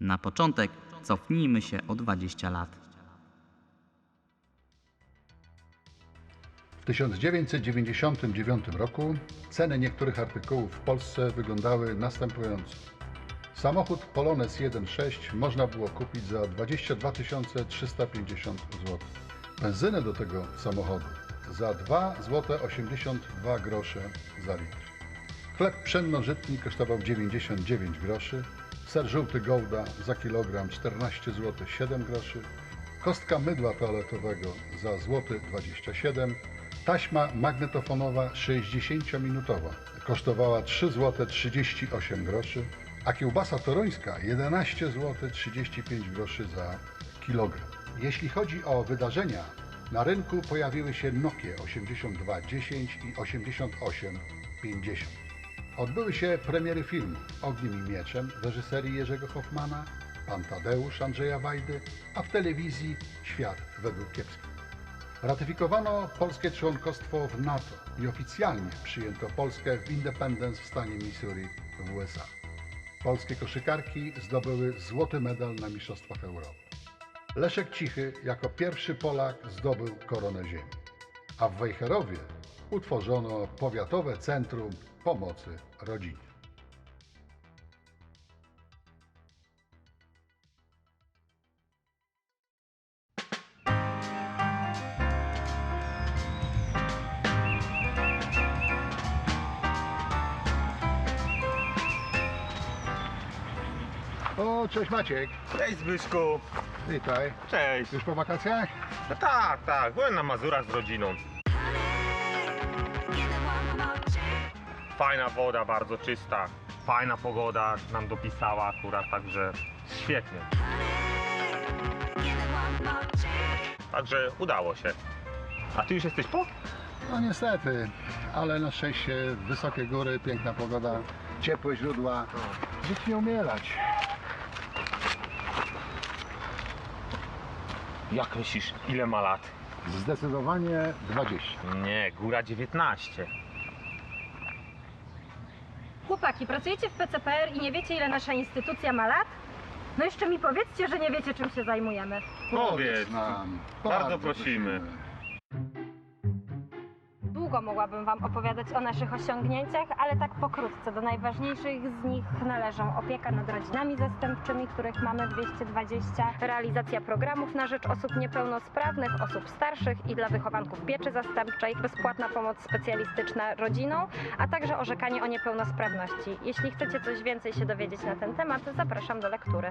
Na początek cofnijmy się o 20 lat. W 1999 roku ceny niektórych artykułów w Polsce wyglądały następująco. Samochód Polones 1.6 można było kupić za 22 350 zł. Benzynę do tego samochodu. Za 2 zł 82 grosze za litr. Chleb pszenno-żytni kosztował 99 groszy, ser żółty Golda za kilogram 14 zł 7 groszy, kostka mydła toaletowego za złoty 27 taśma magnetofonowa 60-minutowa kosztowała 3 zł 38 groszy, a kiełbasa toruńska 11 zł 35 groszy za kilogram. Jeśli chodzi o wydarzenia, na rynku pojawiły się Nokie 8210 i 8850. Odbyły się premiery filmu Ogniem i Mieczem w reżyserii Jerzego Hoffmana, Pan Tadeusz Andrzeja Wajdy, a w telewizji Świat według Kiepskiego. Ratyfikowano polskie członkostwo w NATO i oficjalnie przyjęto Polskę w Independence w stanie Missouri w USA. Polskie koszykarki zdobyły złoty medal na Mistrzostwach Europy. Leszek Cichy jako pierwszy Polak zdobył koronę ziemi, a w Wejherowie utworzono Powiatowe Centrum Pomocy Rodzinie. O, cześć Maciek. Cześć Zbyszku. Witaj. Cześć. Już po wakacjach? No tak, tak, byłem na Mazurach z rodziną. Fajna woda, bardzo czysta. Fajna pogoda nam dopisała akurat, także świetnie. Także udało się. A ty już jesteś po? No niestety, ale na szczęście wysokie góry, piękna pogoda, ciepłe źródła. Dzieci nie umierać. Jak myślisz, ile ma lat? Zdecydowanie 20. Nie, góra 19. Chłopaki, pracujecie w PCPR i nie wiecie, ile nasza instytucja ma lat? No jeszcze mi powiedzcie, że nie wiecie, czym się zajmujemy. Powiedz. nam. Bardzo prosimy. Długo mogłabym Wam opowiadać o naszych osiągnięciach, ale tak pokrótce. Do najważniejszych z nich należą opieka nad rodzinami zastępczymi, których mamy 220, realizacja programów na rzecz osób niepełnosprawnych, osób starszych i dla wychowanków pieczy zastępczej, bezpłatna pomoc specjalistyczna rodziną, a także orzekanie o niepełnosprawności. Jeśli chcecie coś więcej się dowiedzieć na ten temat, zapraszam do lektury.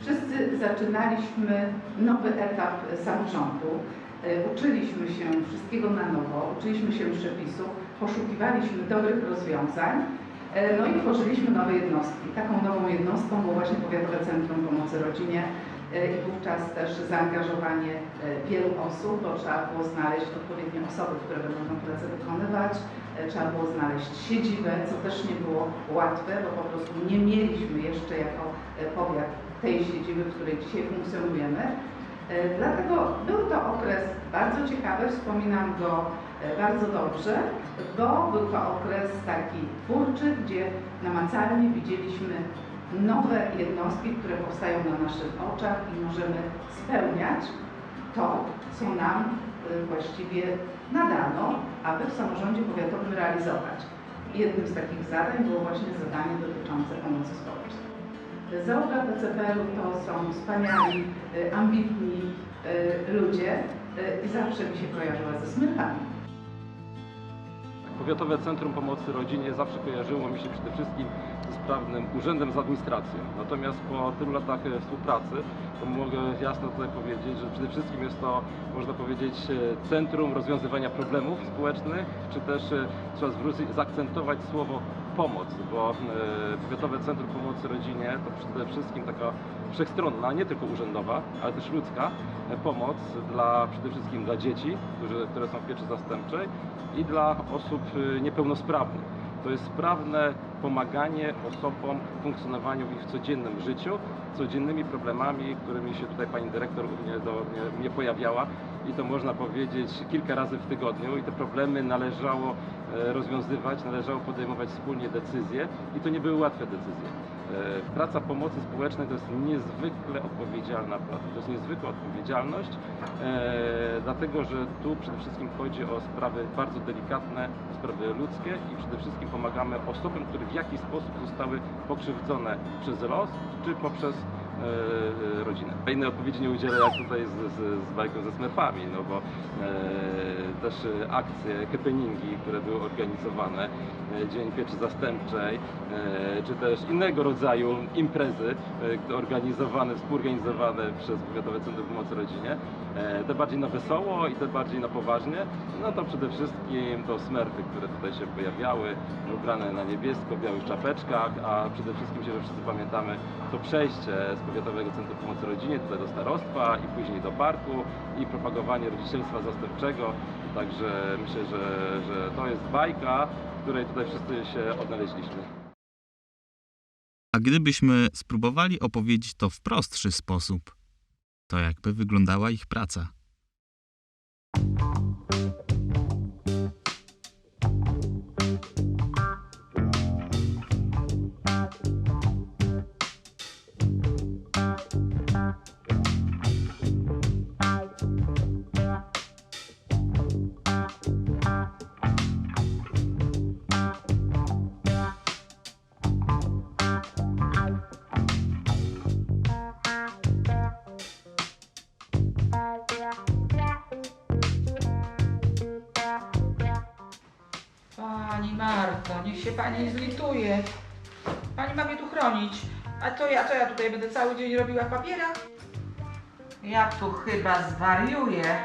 Wszyscy zaczynaliśmy nowy etap samorządu. E, Uczyliśmy się wszystkiego na nowo, uczyliśmy się przepisów, poszukiwaliśmy dobrych rozwiązań, e, no i tworzyliśmy nowe jednostki. Taką nową jednostką było właśnie Powiatowe Centrum Pomocy Rodzinie e, i wówczas też zaangażowanie wielu osób, bo trzeba było znaleźć odpowiednie osoby, które będą tę pracę wykonywać, trzeba było znaleźć siedzibę, co też nie było łatwe, bo po prostu nie mieliśmy jeszcze jako powiat tej siedziby, w której dzisiaj funkcjonujemy. Dlatego był to okres bardzo ciekawy, wspominam go e, bardzo dobrze, bo był to okres taki twórczy, gdzie namacalnie widzieliśmy nowe jednostki, które powstają na naszych oczach i możemy spełniać to, co nam e, właściwie nadano, aby w samorządzie powiatowym realizować. Jednym z takich zadań było właśnie zadanie dotyczące pomocy społecznej. Załoga PCPR-u to są wspaniali, y, ambitni ludzie i zawsze mi się kojarzyła ze smychami. Powiatowe Centrum Pomocy Rodzinie zawsze kojarzyło mi się przede wszystkim ze sprawnym urzędem z administracją. Natomiast po tylu latach e, współpracy, to mogę jasno tutaj powiedzieć, że przede wszystkim jest to, można powiedzieć, e, centrum rozwiązywania problemów społecznych, czy też e, trzeba zwrócić, zaakcentować słowo pomoc, bo e, Powiatowe Centrum Pomocy Rodzinie to przede wszystkim taka wszechstronna, nie tylko urzędowa, ale też ludzka e, pomoc dla przede wszystkim dla dzieci, którzy, które są w pieczy zastępczej i dla osób y, niepełnosprawnych. To jest sprawne pomaganie osobom w funkcjonowaniu w ich codziennym życiu codziennymi problemami, którymi się tutaj pani dyrektor mnie, do mnie pojawiała i to można powiedzieć kilka razy w tygodniu i te problemy należało e, rozwiązywać, należało podejmować wspólnie decyzje i to nie były łatwe decyzje. E, Praca pomocy społecznej to jest niezwykle odpowiedzialna praca, to jest niezwykła odpowiedzialność, e, dlatego że tu przede wszystkim chodzi o sprawy bardzo delikatne, sprawy ludzkie i przede wszystkim pomagamy osobom, które w jakiś sposób zostały pokrzywdzone przez los czy poprzez e, rodzinę. Innej odpowiedzi nie udzielę jak tutaj z, z, z bajką ze smurfami, no bo e, też e, akcje, happeningi, które były organizowane, e, Dzień Pieczy Zastępczej, e, czy też innego rodzaju imprezy e, organizowane, współorganizowane przez Powiatowe Centrum Pomocy Rodzinie, e, te bardziej na wesoło i te bardziej na poważnie, no to przede wszystkim to smerfy, które tutaj się pojawiały, ubrane na niebiesko, w białych czapeczkach, a przede wszystkim się, że wszyscy pamiętamy to przejście z Powiatowego Centrum Pomocy Rodzinie tutaj do starostwa i później do parku i propagowanie rodzicielstwa zastępczego. Także myślę, że, że to jest bajka, w której tutaj wszyscy się odnaleźliśmy. A gdybyśmy spróbowali opowiedzieć to w prostszy sposób, to jakby wyglądała ich praca? Się pani zlituje. Pani ma mnie tu chronić. A to ja, to ja tutaj będę cały dzień robiła w papierach? Ja tu chyba zwariuję.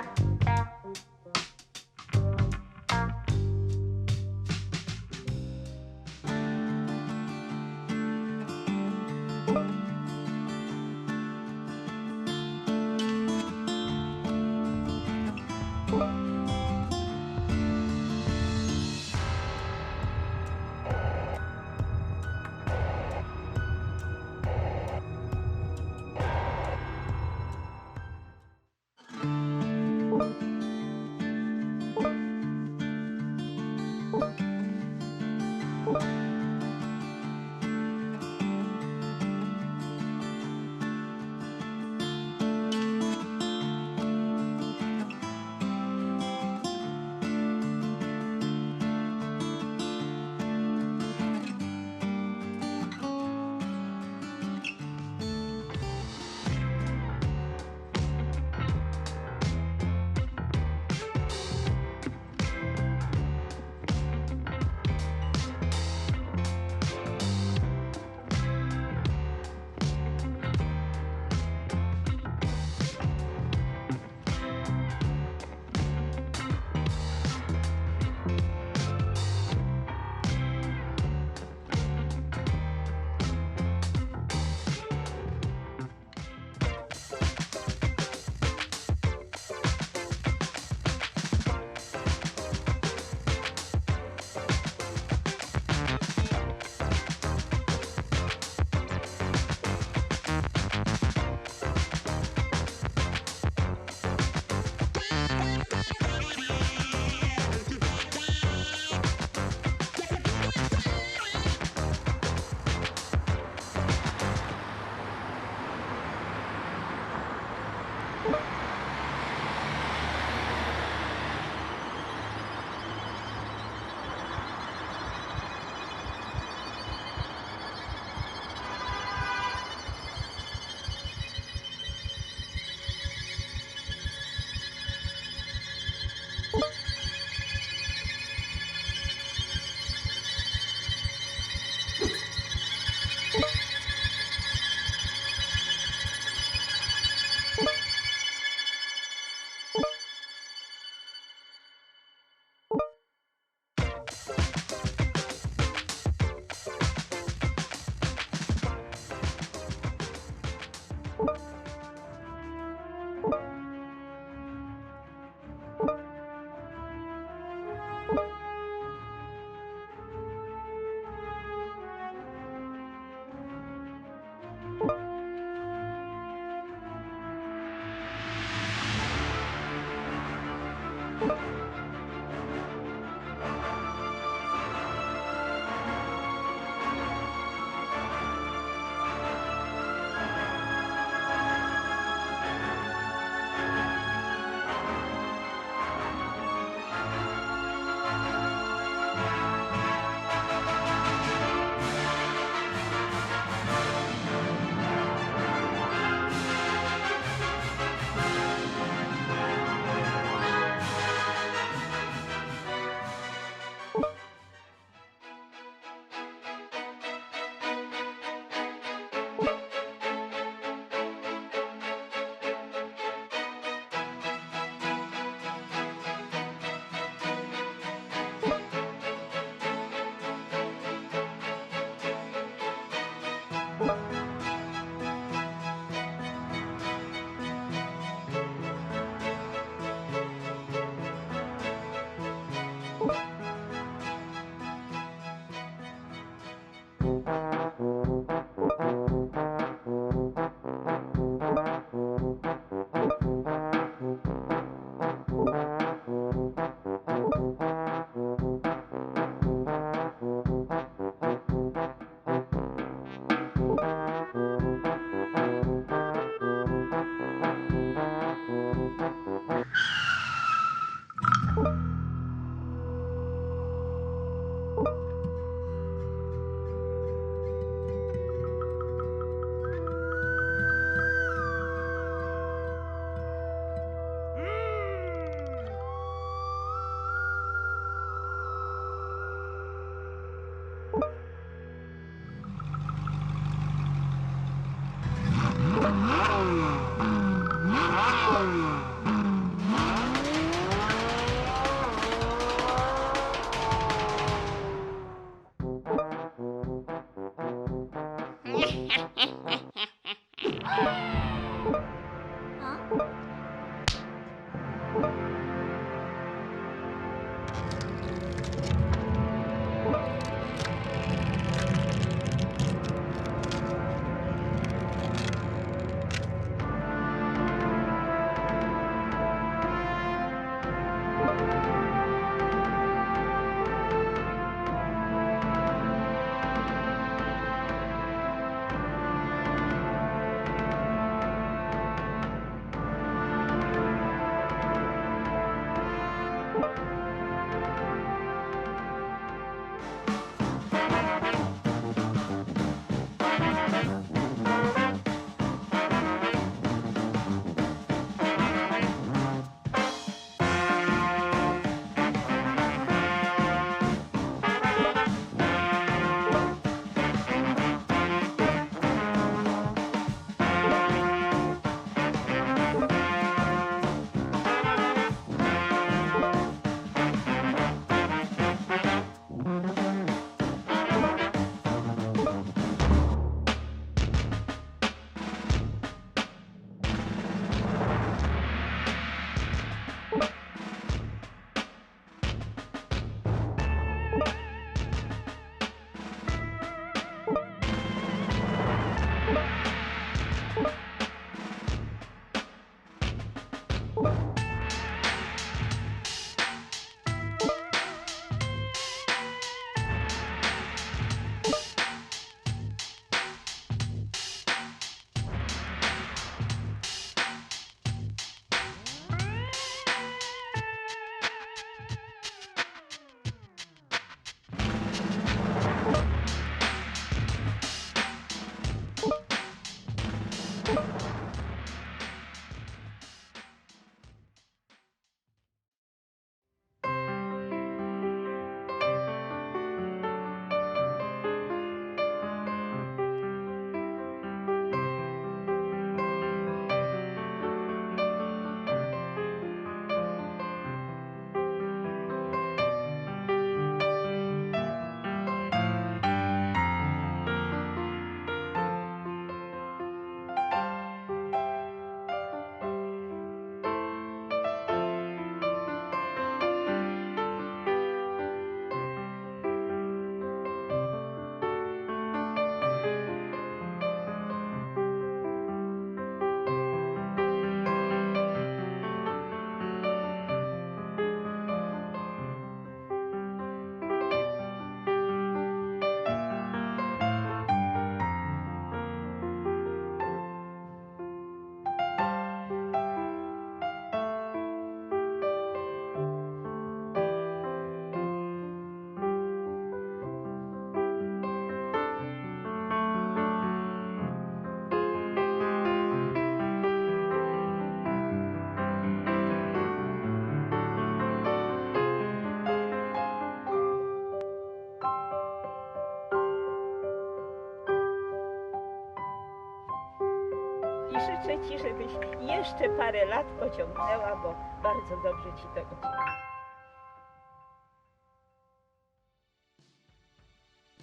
I życzę Ci, żebyś jeszcze parę lat pociągnęła, bo bardzo dobrze Ci to idzie.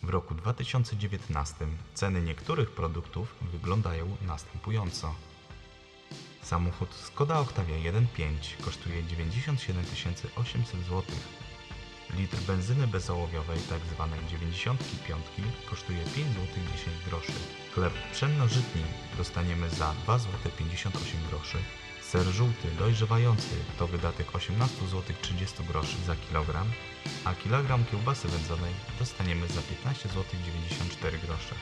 W roku 2019 ceny niektórych produktów wyglądają następująco. Samochód Skoda Octavia 1.5 kosztuje 97 800 zł. Litr benzyny bezołowiowej tzw. 95 kosztuje 5 zł 10 groszy. Chleb pszenno-żytni dostaniemy za 2 zł 58 groszy. Ser żółty dojrzewający to wydatek 18 zł 30 groszy za kilogram, a kilogram kiełbasy wędzonej dostaniemy za 15 zł 94 grosze.